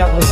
Yeah.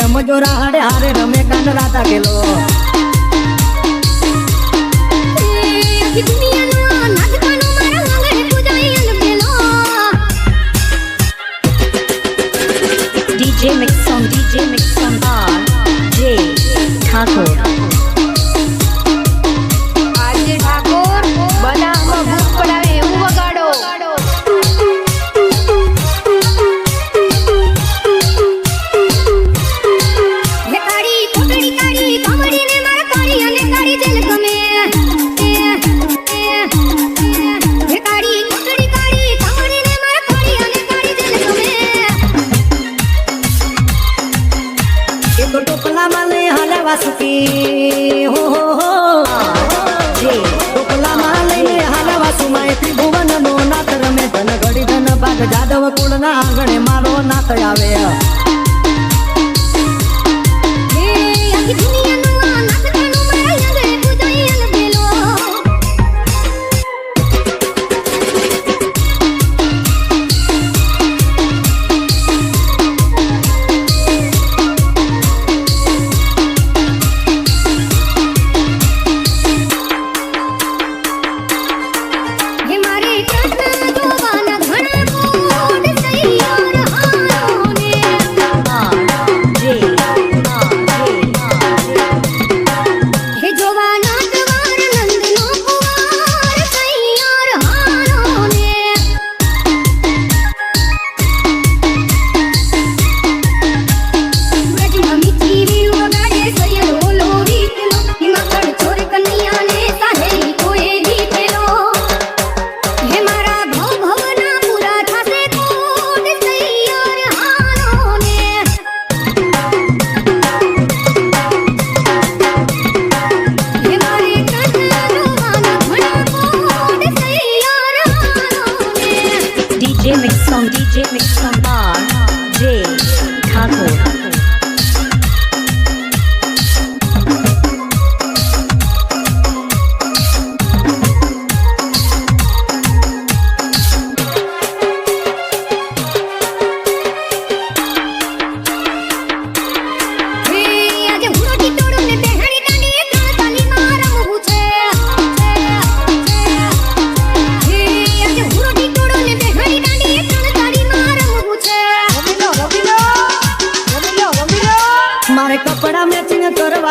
રમજો રાડે હારે રમે કાન રાતા ગેલો DJ Mix on DJ Mix on R J Thakur ના આંગણે મારો નાથ આવે.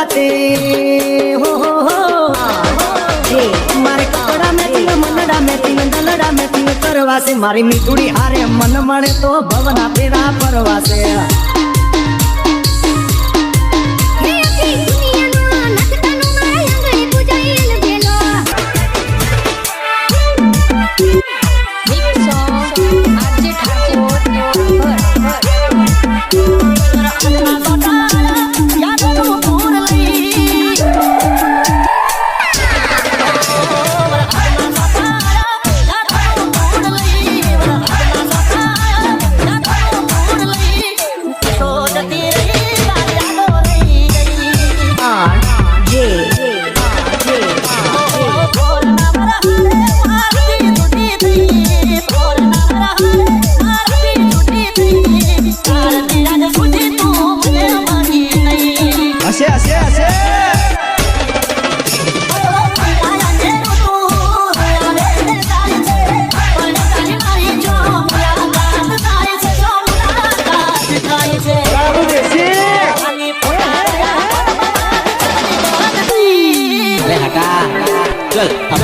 बाते हो हो हो हे મારે કપડા મેથી મનડા મેથી દલડા મેથી કરવાસે મારી મીઠુડી હારે મન મળે તો ભવના પેરા પરવાસે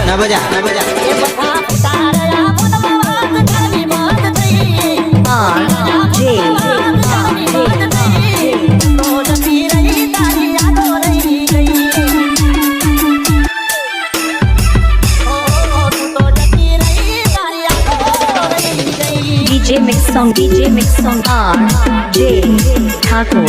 ના બજા ના DJ Mix Song DJ Mix Song R J Thakur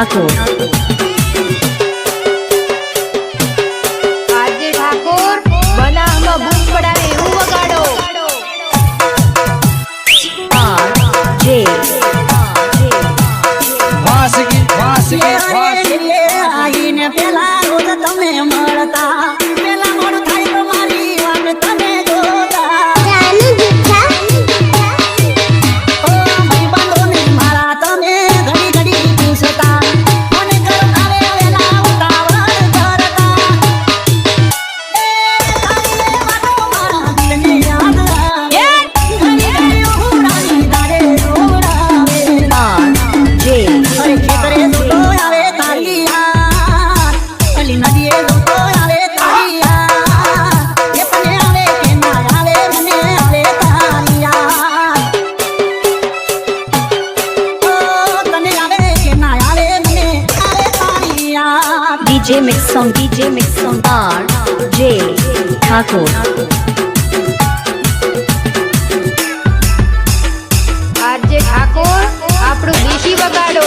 Knuckle. DJ Mix Song DJ Mix Song R J Thakur RJ Thakor આપણું દેશી વગાડો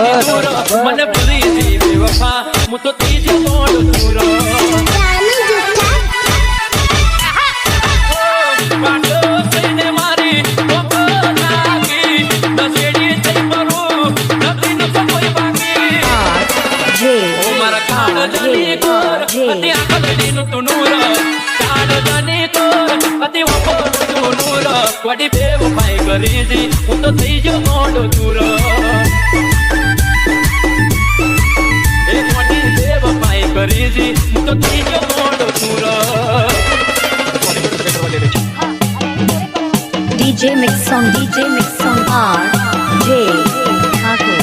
મને ભૂલી દેવી વફા હું તો ત્રીજો મોડ પૂરો વડી બે ભાઈ કરી દી, હું તો થઈ ગયો મોડો દૂર. song DJ mix song R J Thakur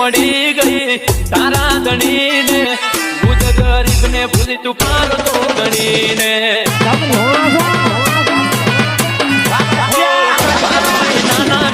મળી ગઈ તારા ગણીને ભૂત ગરીબ ને ભૂલી તું પારો તો ગણીને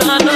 Satan